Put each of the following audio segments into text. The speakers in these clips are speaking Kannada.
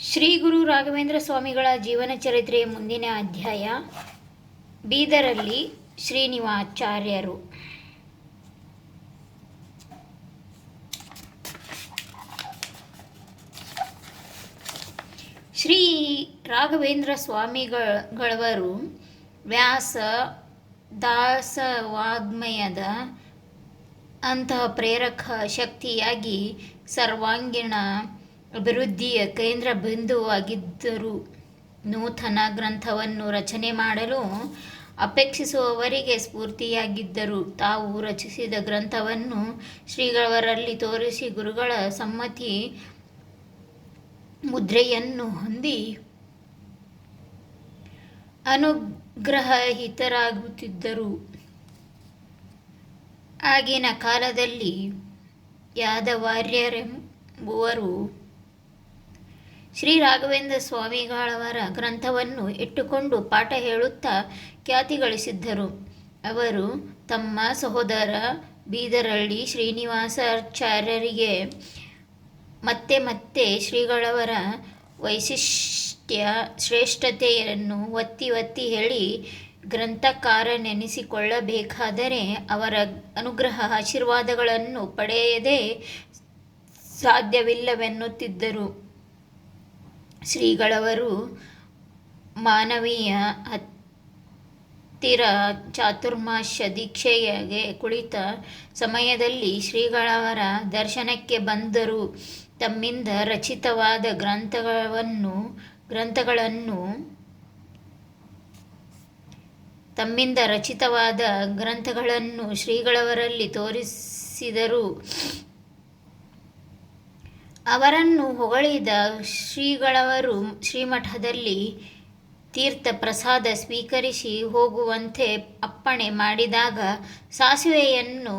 ಶ್ರೀ ಗುರು ರಾಘವೇಂದ್ರ ಸ್ವಾಮಿಗಳ ಜೀವನ ಚರಿತ್ರೆಯ ಮುಂದಿನ ಅಧ್ಯಾಯ. ಬೀದರಲ್ಲಿ ಶ್ರೀನಿವಾಚಾರ್ಯರು. ಶ್ರೀ ರಾಘವೇಂದ್ರ ಸ್ವಾಮಿಗಳವರು ವ್ಯಾಸ ದಾಸವಾಗ್ಮಯದ ಅಂತಹ ಪ್ರೇರಕ ಶಕ್ತಿಯಾಗಿ ಸರ್ವಾಂಗೀಣ ಅಭಿವೃದ್ಧಿಯ ಕೇಂದ್ರ ಬಿಂದುವಾಗಿದ್ದರು ನೂತನ ಗ್ರಂಥವನ್ನು ರಚನೆ ಮಾಡಲು ಅಪೇಕ್ಷಿಸುವವರಿಗೆ ಸ್ಫೂರ್ತಿಯಾಗಿದ್ದರು ತಾವು ರಚಿಸಿದ ಗ್ರಂಥವನ್ನು ಶ್ರೀಗಳವರಲ್ಲಿ ತೋರಿಸಿ ಗುರುಗಳ ಸಮ್ಮತಿ ಮುದ್ರೆಯನ್ನು ಹೊಂದಿ ಅನುಗ್ರಹಿತರಾಗುತ್ತಿದ್ದರು. ಆಗಿನ ಕಾಲದಲ್ಲಿ ಯಾದವಾರ್ಯರೆಂಬುವರು ಶ್ರೀ ರಾಘವೇಂದ್ರ ಸ್ವಾಮಿಗಳವರ ಗ್ರಂಥವನ್ನು ಇಟ್ಟುಕೊಂಡು ಪಾಠ ಹೇಳುತ್ತಾ ಖ್ಯಾತಿ ಗಳಿಸಿದ್ದರು. ಅವರು ತಮ್ಮ ಸಹೋದರ ಬೀದರಳ್ಳಿ ಶ್ರೀನಿವಾಸಾಚಾರ್ಯರಿಗೆ ಮತ್ತೆ ಮತ್ತೆ ಶ್ರೀಗಳವರ ವೈಶಿಷ್ಟ್ಯ ಶ್ರೇಷ್ಠತೆಯನ್ನು ಒತ್ತಿ ಒತ್ತಿ ಹೇಳಿ ಗ್ರಂಥಕಾರನೆನಿಸಿಕೊಳ್ಳಬೇಕಾದರೆ ಅವರ ಅನುಗ್ರಹ ಆಶೀರ್ವಾದಗಳನ್ನು ಪಡೆಯದೇ ಸಾಧ್ಯವಿಲ್ಲವೆನ್ನುತ್ತಿದ್ದರು. ಶ್ರೀಗಳವರು ಮಾನವೀಯ ಹತ್ತಿರ ಚಾತುರ್ಮಾಶ ದೀಕ್ಷೆಗೆ ಕುಳಿತ ಸಮಯದಲ್ಲಿ ಶ್ರೀಗಳವರ ದರ್ಶನಕ್ಕೆ ಬಂದರು ತಮ್ಮಿಂದ ರಚಿತವಾದ ಗ್ರಂಥಗಳನ್ನು ಗ್ರಂಥಗಳನ್ನು, ತಮ್ಮಿಂದ ರಚಿತವಾದ ಗ್ರಂಥಗಳನ್ನು ಶ್ರೀಗಳವರಲ್ಲಿ ತೋರಿಸಿದರು ಅವರನ್ನು ಹೊಗಳಿದ ಶ್ರೀಗಳವರು ಶ್ರೀಮಠದಲ್ಲಿ ತೀರ್ಥ ಪ್ರಸಾದ ಸ್ವೀಕರಿಸಿ ಹೋಗುವಂತೆ ಅಪ್ಪಣೆ ಮಾಡಿದಾಗ ಸಾಸಿವೆಯನ್ನು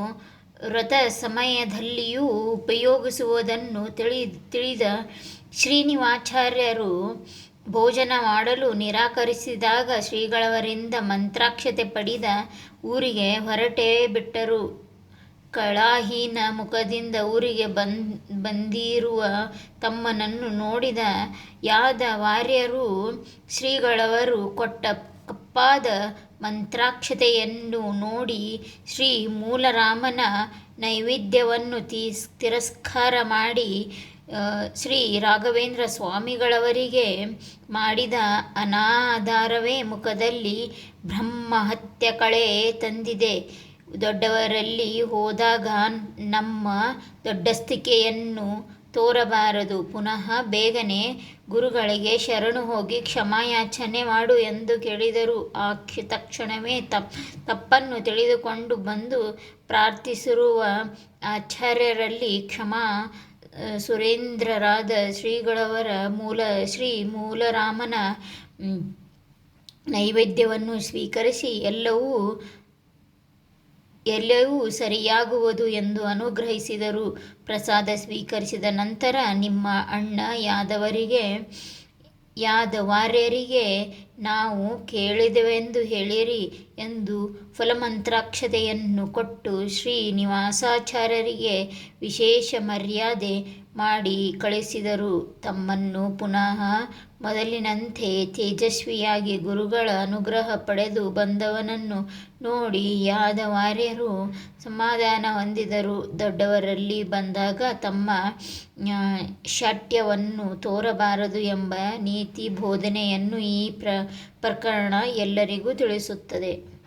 ವ್ರತ ಸಮಯದಲ್ಲಿಯೂ ಉಪಯೋಗಿಸುವುದನ್ನು ತಿಳಿ, ತಿಳಿದ ಶ್ರೀನಿವಾಚಾರ್ಯರು ಭೋಜನ ಮಾಡಲು ನಿರಾಕರಿಸಿದಾಗ ಶ್ರೀಗಳವರಿಂದ ಮಂತ್ರಾಕ್ಷತೆ ಪಡೆದ ಊರಿಗೆ ಹೊರಟೇ ಬಿಟ್ಟರು. ಕಳಾಹೀನ ಮುಖದಿಂದ ಊರಿಗೆ ಬಂದ್, ಬಂದಿರುವ ತಮ್ಮನನ್ನು ನೋಡಿದ ಯಾದವಾರ್ಯರು ಶ್ರೀಗಳವರು ಕೊಟ್ಟ ಕಪ್ಪಾದ ಮಂತ್ರಾಕ್ಷತೆಯನ್ನು ನೋಡಿ ಶ್ರೀ ಮೂಲರಾಮನ ನೈವೇದ್ಯವನ್ನು ತೀಸ್, ತಿರಸ್ಕಾರ ಮಾಡಿ ಶ್ರೀ ರಾಘವೇಂದ್ರ ಸ್ವಾಮಿಗಳವರಿಗೆ ಮಾಡಿದ ಅನಾಧಾರವೇ ಮುಖದಲ್ಲಿ ಬ್ರಹ್ಮಹತ್ಯ ಕಳೆ ತಂದಿದೆ. ದೊಡ್ಡವರಲ್ಲಿ ಹೋದಾಗ ನಮ್ಮ ದೊಡ್ಡಸ್ತಿಕೆಯನ್ನು ತೋರಬಾರದು. ಪುನಃ ಬೇಗನೆ ಗುರುಗಳಿಗೆ ಶರಣು ಹೋಗಿ ಕ್ಷಮಾಯಾಚನೆ ಮಾಡು ಎಂದು ಕೇಳಿದರು. ಆ ತಕ್ಷಣವೇ ತಪ್ ತಪ್ಪನ್ನು ತಿಳಿದುಕೊಂಡು ಬಂದು ಪ್ರಾರ್ಥಿಸಿರುವ ಆಚಾರ್ಯರಲ್ಲಿ ಕ್ಷಮಾ ಸುರೇಂದ್ರರಾದ ಶ್ರೀಗಳವರ ಮೂಲ ಶ್ರೀ ಮೂಲರಾಮನ ನೈವೇದ್ಯವನ್ನು ಸ್ವೀಕರಿಸಿ ಎಲ್ಲವೂ ಎಲ್ಲವೂ ಸರಿಯಾಗುವುದು ಎಂದು ಅನುಗ್ರಹಿಸಿದರು. ಪ್ರಸಾದ ಸ್ವೀಕರಿಸಿದ ನಂತರ ನಿಮ್ಮ ಅಣ್ಣ ಯಾದವರಿಗೆ ಯಾದವಾರ್ಯರಿಗೆ ನಾವು ಕೇಳಿದೆವೆಂದು ಹೇಳಿರಿ ಎಂದು ಫಲಮಂತ್ರಾಕ್ಷತೆಯನ್ನು ಕೊಟ್ಟು ಶ್ರೀನಿವಾಸಾಚಾರ್ಯರಿಗೆ ವಿಶೇಷ ಮರ್ಯಾದೆ ಮಾಡಿ ಕಳಿಸಿದರು. ತಮ್ಮನ್ನು ಪುನಃ ಮೊದಲಿನಂತೆ ತೇಜಸ್ವಿಯಾಗಿ ಗುರುಗಳ ಅನುಗ್ರಹ ಪಡೆದು ಬಂದವನನ್ನು ನೋಡಿ ಯಾದವಾರ್ಯರು ಸಮಾಧಾನ ಹೊಂದಿದರು. ದೊಡ್ಡವರಲ್ಲಿ ಬಂದಾಗ ತಮ್ಮ ಶಾಠ್ಯವನ್ನು ತೋರಬಾರದು ಎಂಬ ನೀತಿ ಬೋಧನೆಯನ್ನು ಈ ಪ್ರ ಪ್ರಕರಣ ಎಲ್ಲರಿಗೂ ತಿಳಿಸುತ್ತದೆ.